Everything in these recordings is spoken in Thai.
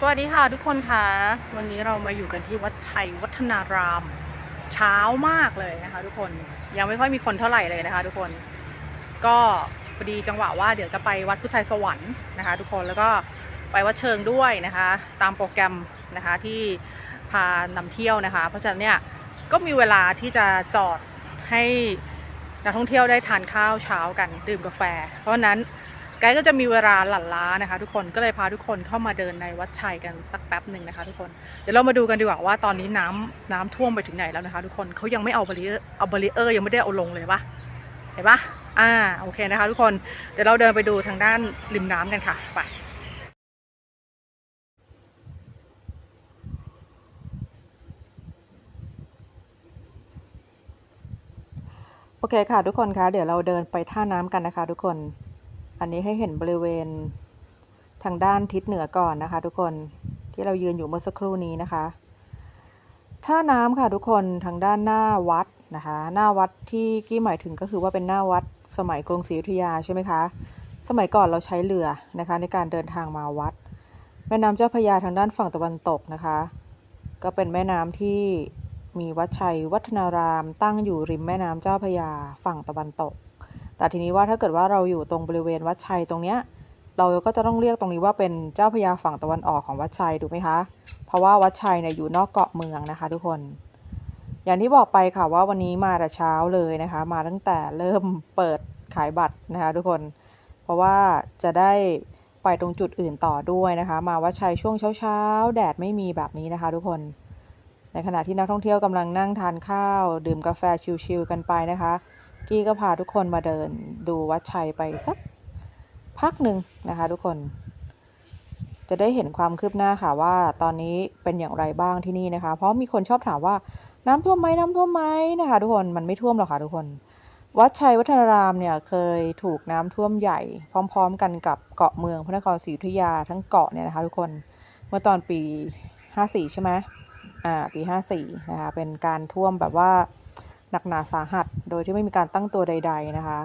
สวัสดีค่ะทุกคนค่ะ วันนี้เรามาอยู่กันที่วัดชัยวัฒนาราม เช้ามากเลยนะคะทุกคนยังไม่ค่อยมีคนเท่าไหร่เลยนะคะ ทุกคนก็พอดีจังหวะว่าเดี๋ยวจะไปวัดพุทธไทยสวรรค์นะคะ ทุกคนแล้วก็ไปวัดเชิงด้วยนะคะ ตามโปรแกรมนะคะที่พานำเที่ยวนะคะ เพราะฉะนั้นเนี่ยก็มีเวลาที่จะจอดให้นักท่องเที่ยวได้ทานข้าวเช้ากันดื่มกาแฟ เพราะฉะนั้น ไกด์ก็จะมีเวลาหลั่นล้านะคะ ทุกคนก็เลยพาทุกคนเข้ามาเดินในวัดชัยกันสักแป๊บหนึ่งนะคะ ทุกคนเดี๋ยวเรามาดูกันดีกว่าว่าตอนนี้น้ำน้ำท่วมไปถึงไหนแล้วนะคะ ทุกคนเขายังไม่เอาบริเออร์เอาบริเออร์ยังไม่ได้เอาลงเลยปะเห็นปะอ่าโอเคนะคะ ทุกคนเดี๋ยวเราเดินไปดูทางด้านริมน้ำกันค่ะไปโอเคค่ะทุกคนคะเดี๋ยวเราเดินไปท่าน้ำกันนะคะ ทุกคน อันนี้ให้เห็นบริเวณทางด้านทิศเหนือก่อนนะคะ ทุกคนที่เรายืนอยู่เมื่อสักครู่นี้นะคะท่าน้ำค่ะทุกคนทางด้านหน้าวัดนะคะ หน้าวัดที่กี้หมายถึงก็คือว่าเป็นหน้าวัดสมัยกรุงศรีอยุธยาใช่ไหมคะ สมัยก่อนเราใช้เรือนะคะ ในการเดินทางมาวัด แม่น้ำเจ้าพระยาทางด้านฝั่งตะวันตกนะคะ ก็เป็นแม่น้ำที่มีวัดชัยวัฒนาราม ตั้งอยู่ริมแม่น้ำเจ้าพระยาฝั่งตะวันตก แต่ทีนี้ว่าถ้าเกิดว่าเราอยู่ตรงบริเวณวัดชัยตรงเนี้ยเราก็จะต้องเรียกตรงนี้ว่าเป็นเจ้าพระยาฝั่งตะวันออกของวัดชัยถูกไหมคะ เพราะว่าวัดชัยเนี่ยอยู่นอกเกาะเมืองนะคะ ทุกคน อย่างที่บอกไปค่ะว่าวันนี้มาแต่เช้าเลยนะคะ มาตั้งแต่เริ่มเปิดขายบัตรนะคะ ทุกคน เพราะว่าจะได้ไปตรงจุดอื่นต่อด้วยนะคะ มาวัดชัยช่วงเช้าๆ แดดไม่มีแบบนี้นะคะ ทุกคน ในขณะที่นักท่องเที่ยวกำลังนั่งทานข้าว ดื่มกาแฟชิลๆกันไปนะคะ กี้ก็พาทุกคนมาเดินดูวัดชัยไปสักพักหนึ่งนะคะทุกคน จะได้เห็นความคืบหน้าค่ะว่า ตอนนี้เป็นอย่างไรบ้างที่นี่นะคะ เพราะมีคนชอบถามว่าน้ำท่วมไหมน้ำท่วมไหมนะคะ ทุกคนมันไม่ท่วมหรอกค่ะทุกคน วัดชัยวัฒนารามเนี่ยเคยถูกน้ำท่วมใหญ่ พร้อม ๆ กันกับเกาะเมืองพระนครศรีอยุธยาทั้งเกาะเนี่ยนะคะ ทุกคนเมื่อตอนปี 54 ใช่ไหมอ่าปี 54นะคะเป็นการท่วมแบบว่า หนักหนาสาหัส โดยที่ไม่มีการตั้งตัวใด ๆนะคะ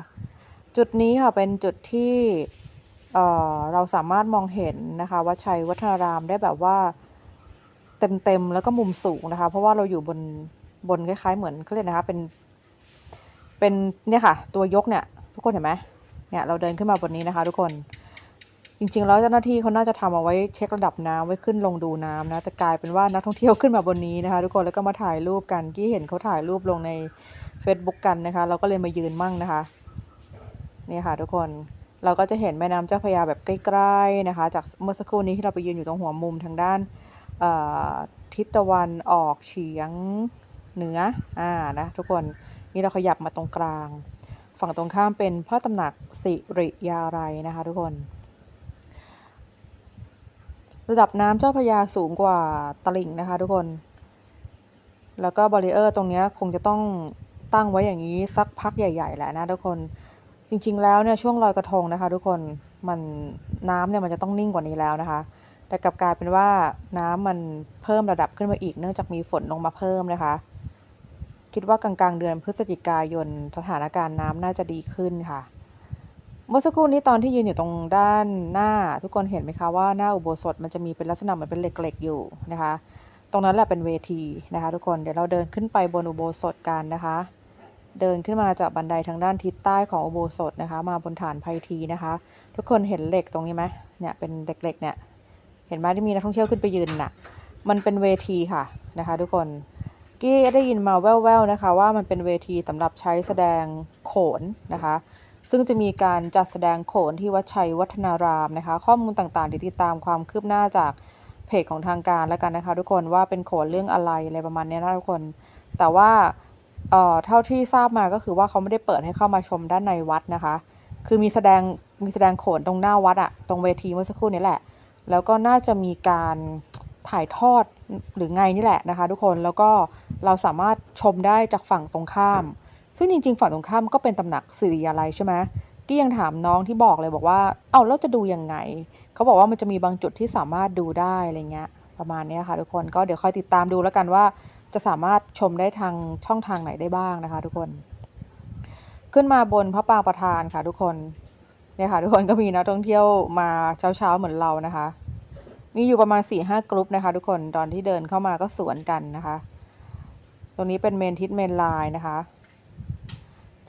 จุดนี้ค่ะเป็นจุดที่เเราสามารถมองเห็นนะคะวัดชัยวัฒนารามได้แบบว่าเต็มๆแล้วก็มุมสูงนะคะ เพราะว่าเราอยู่บนบนคล้ายๆเหมือนเขาเรียกนะคะเป็นเป็นเนี่ยค่ะ ตัวยกเนี่ยทุกคนเห็นไหมเนี่ยเราเดินขึ้นมาบนนี้นะคะ ทุกคน จริงๆ แล้วเจ้าหน้าที่เขาน่าจะทำเอาไว้เช็คระดับน้ำไว้ขึ้นลงดูน้ำนะแต่กลายเป็นว่านักท่องเที่ยวขึ้นมาบนนี้นะคะ ทุกคนแล้วก็มาถ่ายรูปกันกี้เห็นเขาถ่ายรูปลงใน Facebook กันนะคะ เราก็เลยมายืนมั่งนะคะนี่ค่ะ ทุกคนเราก็จะเห็นแม่น้ำเจ้าพระยาแบบใกล้ๆนะคะ จากเมื่อสักครู่นี้ที่เราไปยืนอยู่ตรงหัวมุมทางด้านทิศตะวันออกเฉียงเหนืออ่านะทุกคนนี่เราขยับมาตรงกลาง ฝั่งตรงข้ามเป็นพระตำหนักสิริยาไรนะคะ ทุกคน ระดับน้ำเจ้าพระยาสูงกว่าตลิ่งนะคะทุกคน แล้วก็บารีเออร์ตรงนี้คงจะต้องตั้งไว้อย่างนี้สักพักใหญ่ ๆ แหละนะทุกคน จริง ๆ แล้วเนี่ยช่วงลอยกระทงนะคะ ทุกคน มันน้ำเนี่ยมันจะต้องนิ่งกว่านี้แล้วนะคะ แต่กลับกลายเป็นว่าน้ำมันเพิ่มระดับขึ้นมาอีก เนื่องจากมีฝนลงมาเพิ่มนะคะ คิดว่ากลางๆเดือนพฤศจิกายนสถานการณ์น้ำน่าจะดีขึ้นค่ะ เมื่อสักครู่นี้ตอนที่ยืนอยู่ตรงด้านหน้า ทุกคนเห็นไหมคะว่าหน้าอุโบสถมันจะมีเป็นลักษณะเหมือนเป็นเหล็กๆอยู่นะคะ ตรงนั้นแหละเป็นเวทีนะคะ ทุกคนเดี๋ยวเราเดินขึ้นไปบนอุโบสถกันนะคะ เดินขึ้นมาจากบันไดทางด้านทิศใต้ของอุโบสถนะคะ มาบนฐานไพทีนะคะ ทุกคนเห็นเหล็กตรงนี้ไหมเนี่ยเป็นเหล็กๆเนี่ยเห็นไหมที่มีนักท่องเที่ยวขึ้นไปยืนน่ะมันเป็นเวทีค่ะนะคะ ทุกคนกี้ได้ยินมาแว่วๆนะคะ ว่ามันเป็นเวทีสำหรับใช้แสดงโขนนะคะ ซึ่งจะมีการจัดแสดงโขนที่วัดชัยวัฒนารามนะคะ ข้อมูลต่างๆที่ติดตามความคืบหน้าจากเพจของทางการแล้วกันนะคะ ทุกคนว่าเป็นโขนเรื่องอะไรอะไรประมาณนี้นะทุกคน แต่ว่าเอ่อเท่าที่ทราบมาก็คือว่าเขาไม่ได้เปิดให้เข้ามาชมด้านในวัดนะคะ คือมีแสดงมีแสดงโขนตรงหน้าวัดอะตรงเวทีเมื่อสักครู่นี้แหละ แล้วก็น่าจะมีการถ่ายทอดหรือไงนี่แหละนะคะ ทุกคนแล้วก็เราสามารถชมได้จากฝั่งตรงข้าม ซึ่งจริงๆ ฝั่งตรงข้ามก็เป็นตำหนักสิริยาลัยใช่ไหมกี้ยังถามน้องที่บอกเลยบอกว่า เอ้าแล้วจะดูยังไง เขาบอกว่ามันจะมีบางจุดที่สามารถดูได้อะไรเงี้ย ประมาณนี้ค่ะทุกคน ก็เดี๋ยวคอยติดตามดูแล้วกันว่า จะสามารถชมได้ทางช่องทางไหนได้บ้างนะคะ ทุกคน ขึ้นมาบนพระปรางประธานค่ะ ทุกคน เนี่ยค่ะ ทุกคนก็มีนักท่องเที่ยวมาเช้าๆเหมือนเรานะคะ มีอยู่ประมาณ4ี่ห้ากรุ๊ปนะคะ ทุกคน ตอนที่เดินเข้ามาก็สวนกันนะคะ ตรงนี้เป็นเมนทิศเมนไลน์นะคะ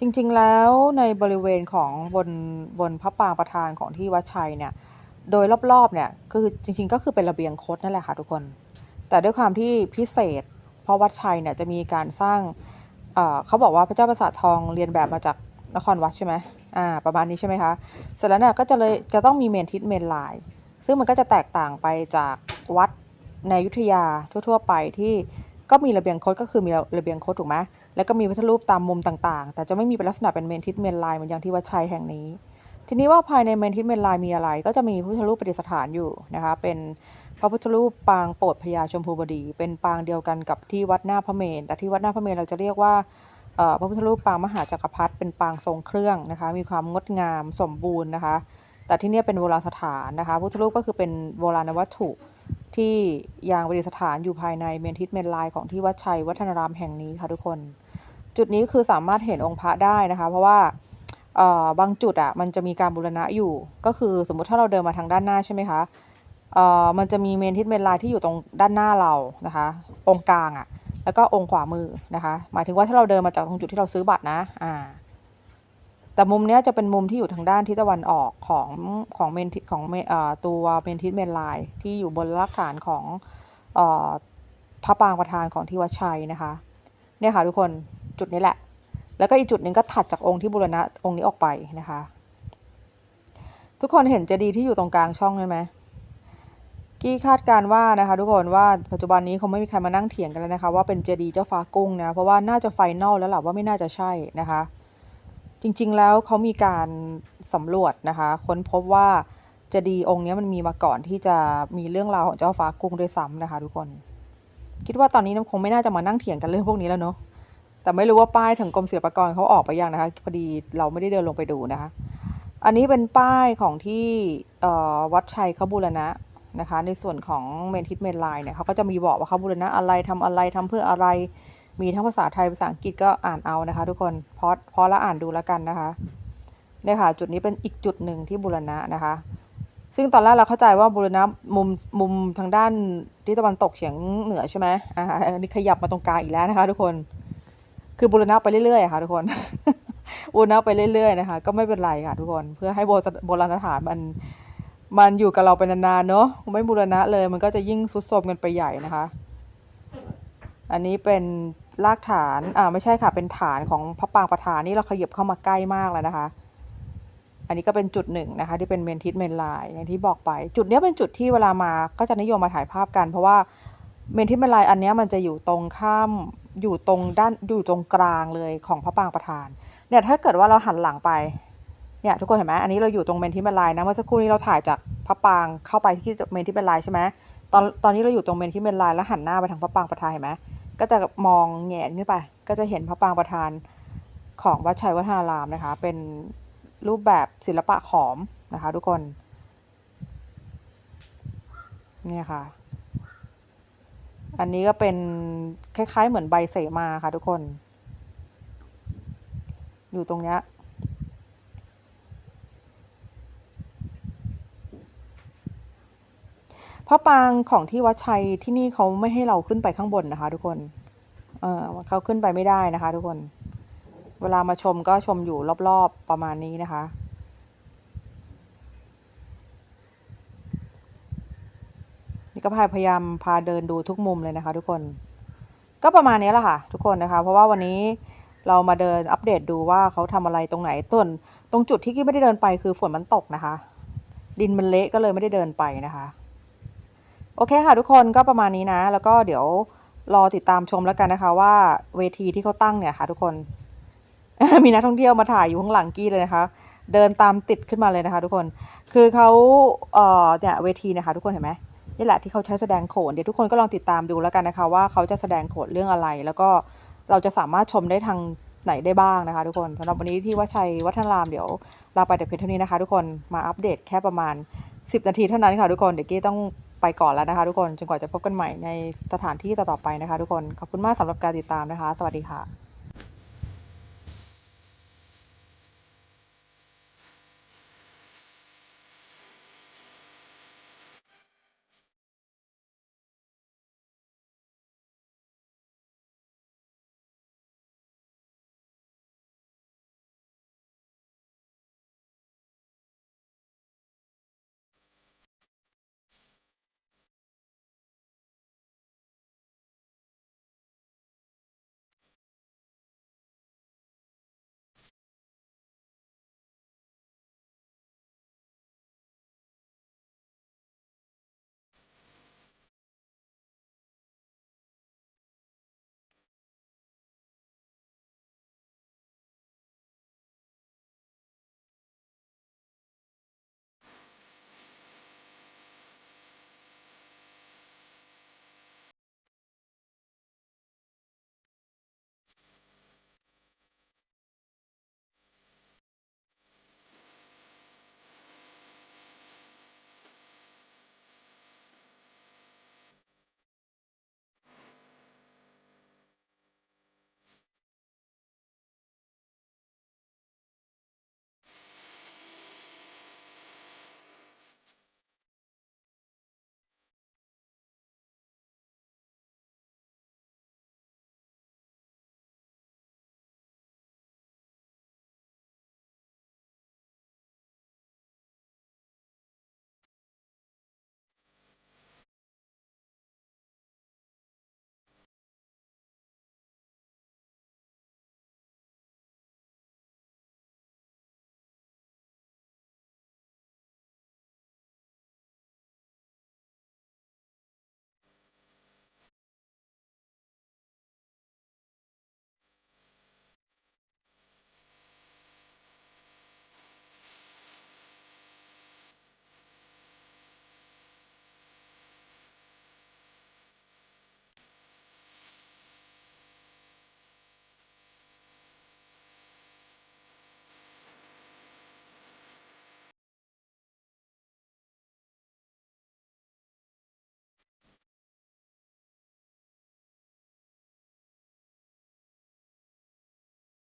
จริงๆแล้วในบริเวณของบนบนพระปรางประธานของที่วัดชัยเนี่ยโดยรอบๆเนี่ยคือจริงๆ ก็คือเป็นระเบียงคดนั่นแหละค่ะทุกคน แต่ด้วยความที่พิเศษ เพราะวัดชัยเนี่ยจะมีการสร้างเเขาบอกว่าพระเจ้าประสาททองเรียนแบบมาจากนครวัดใช่ไหมอ่าประมาณนี้ใช่ไหมคะเสร็จแล้วเนี่ยก็จะเลยจะต้องมีเมนทิศเมนไลน์ซึ่งมันก็จะแตกต่างไปจากวัดในยุทธยาทั่ว ๆ ไปที่ ก็มีระเบียงคดก็คือมีระเบียงคดถูกไหมแล้วก็มีพุทธรูปตามมุมต่างๆ แต่จะไม่มีเป็นลักษณะเป็นเมนทิศเมนไลน์เหมือนอย่างที่วัดชัยแห่งนี้ ทีนี้ว่าภายในเมนทิศเมนไลน์มีอะไร ก็จะมีพุทธรูปประดิษฐานอยู่นะคะเป็นพระพุทธรูปปางโปรดพญาชมพูบดี เป็นปางเดียวกันกับที่วัดหน้าพระเมรุแต่ที่วัดหน้าพระเมรุเราจะเรียกว่าเอ่อพระพุทธรูปปางมหาจักรพรรดิเป็นปางทรงเครื่องนะคะ มีความงดงามสมบูรณ์นะคะ แต่ที่นี่เป็นโบราณสถานนะคะ พุทธรูปก็คือเป็นโบราณวัตถุ ที่ยังประดิษฐานอยู่ภายในเมนทิศเมนไลน์ของที่วัดชัยวัฒนารามแห่งนี้ค่ะทุกคน จุดนี้คือสามารถเห็นองค์พระได้นะคะ เพราะว่าบางจุดอะมันจะมีการบูรณะอยู่ ก็คือสมมุติถ้าเราเดินมาทางด้านหน้าใช่ไหมคะมันจะมีเมนทิศเมนไลน์ที่อยู่ตรงด้านหน้าเรานะคะ องค์กลางอะแล้วก็องค์ขวามือนะคะ หมายถึงว่าถ้าเราเดินมาจากตรงจุดที่เราซื้อบัตรนะอ่า แต่มุมเนี้ยจะเป็นมุมที่อยู่ทางด้านทิศตะวันออกของของเมนทิของเมเอ่อตัวเมนทิศเมนไลน์ที่อยู่บนรากฐานของเอ่อพระปางประธานของที่วัดชัยนะคะเนี่ยค่ะทุกคนจุดนี้แหละ แล้วก็อีกจุดหนึ่งก็ถัดจากองค์ที่บูรณะองค์นี้ออกไปนะคะ ทุกคนเห็นเจดีย์ที่อยู่ตรงกลางช่องไหมไหมกี้คาดการว่านะคะทุกคนว่าปัจจุบันนี้คงไม่มีใครมานั่งเถียงกันแล้วนะคะ ว่าเป็นเจดีย์เจ้าฟ้ากุ้งนะเพราะว่าน่าจะไฟนอลแล้วแหละว่าไม่น่าจะใช่นะคะ จริงๆแล้วเขามีการสำรวจนะคะ ค้นพบว่าเจดีย์องค์นี้มันมีมาก่อนที่จะมีเรื่องราวของเจ้าฟ้ากุ้งด้วยซ้ำนะคะ ทุกคน คิดว่าตอนนี้น้ำคงไม่น่าจะมานั่งเถียงกันเรื่องพวกนี้แล้วเนาะแต่ไม่รู้ว่าป้ายถึงกรมศิลปากรเขาออกไปยังนะคะพอดีเราไม่ได้เดินลงไปดูนะคะ อันนี้เป็นป้ายของที่วัดชัยเขาบูรณะนะคะ ในส่วนของเมนทิศเมนไลน์เนี่ยเขาก็จะมีบอกว่าเขาบูรณะอะไรทำอะไรทำเพื่ออะไร มีทั้งภาษาไทยภาษาอังกฤษก็อ่านเอานะคะ ทุกคนพอพอแล้วอ่านดูแล้วกันนะคะเนี่ยค่ะจุดนี้เป็นอีกจุดหนึ่งที่บูรณะนะคะ ซึ่งตอนแรกเราเข้าใจว่าบูรณะมุมมุมทางด้านทิศตะวันตกเฉียงเหนือใช่ไหมอ่าอันนี้ขยับมาตรงกลางอีกแล้วนะคะ ทุกคนคือบูรณะไปเรื่อยๆะค่ะ ทุกคนบูรณะไปเรื่อยๆนะคะ ก็ไม่เป็นไรค่ะ ทุกคนเพื่อให้โบราณสถานมันมันอยู่กับเราไปนานๆเนอะไม่บูรณะเลย มันก็จะยิ่งสุดโทรมกันไปใหญ่นะคะ อันนี้เป็น รากฐานอ่าไม่ใช่ค่ะ เป็นฐานของพระปางประธานนี่เราขยับเข้ามาใกล้มากแล้วนะคะ อันนี้ก็เป็นจุดหนึ่งนะคะ ที่เป็นเมนทิศเมนไลน์อย่างที่บอกไป จุดนี้เป็นจุดที่เวลามาก็จะนิยมมาถ่ายภาพกัน เพราะว่าเมนทิศเมนไลน์อันนี้มันจะอยู่ตรงข้ามอยู่ตรงด้านอยู่ตรงกลางเลยของพระปางประธานเนี่ยถ้าเกิดว่าเราหันหลังไปเนี่ยทุกคนเห็นไหมอันนี้เราอยู่ตรงเมนทิศเมนไลน์นะเมื่อสักครู่นี้เราถ่ายจากพระปางเข้าไปที่เมนทิศเมนไลน์ใช่ไหมตอนตอนนี้เราอยู่ตรงเมนทิศเมนไลน์แล้วหันหน้าไปทางพระปางประธานเห็นไหม ก็จะมองแงนขึ้นไป ก็จะเห็นพระปางประธานของวัดชัยวัฒนารามนะคะ เป็นรูปแบบศิลปะขอมนะคะ ทุกคนเนี่ยค่ะ อันนี้ก็เป็นคล้าย ๆ เหมือนใบเสมาค่ะ ทุกคน อยู่ตรงเนี้ย ระปางของที่วัดชัยที่นี่เขาไม่ให้เราขึ้นไปข้างบนนะคะ ทุกคน เออเขาขึ้นไปไม่ได้นะคะ ทุกคน เวลามาชมก็ชมอยู่รอบๆประมาณนี้นะคะ นี่ก็พยายามพาเดินดูทุกมุมเลยนะคะ ทุกคน ก็ประมาณนี้แหละค่ะ ทุกคนนะคะ เพราะว่าวันนี้เรามาเดินอัปเดตดูว่าเขาทำอะไรตรงไหนต้นตรงจุดที่กี้ไม่ได้เดินไปคือฝนมันตกนะคะ ดินมันเละก็เลยไม่ได้เดินไปนะคะ อเคค่ะทุกคนก็ประมาณนี้นะ แล้วก็เดี๋ยวรอติดตามชมแล้วกันนะคะ ว่าเวทีที่เขาตั้งเนี่ยค่ะ ทุกคน มีนักท่องเที่ยวมาถ่ายอยู่ข้างหลังกี้เลยนะคะ เดินตามติดขึ้นมาเลยนะคะ ทุกคน คือเขาเอ่อเนี่ยเวทีนะคะ ทุกคนเห็นไหมนี่แหละที่เขาใช้แสดงโขนเดี๋ยวทุกคนก็ลองติดตามดูแล้วกันนะคะ ว่าเขาจะแสดงโขนเรื่องอะไร แล้วก็เราจะสามารถชมได้ทางไหนได้บ้างนะคะ ทุกคนสำหรับวันนี้ที่ว่าชัยวัฒนารามเดี๋ยวลาไปแต่เพียงเท่านี้นะคะ ทุกคนมาอัปเดตแค่ประมาณ 10 นาทีเท่านั้นค่ะทุกคนเดี๋ยวกี้ต้อง ไปก่อนแล้วนะคะทุกคนจนกว่าจะพบกันใหม่ในสถานที่ต่อๆไปนะคะ ทุกคนขอบคุณมากสำหรับการติดตามนะคะ สวัสดีค่ะ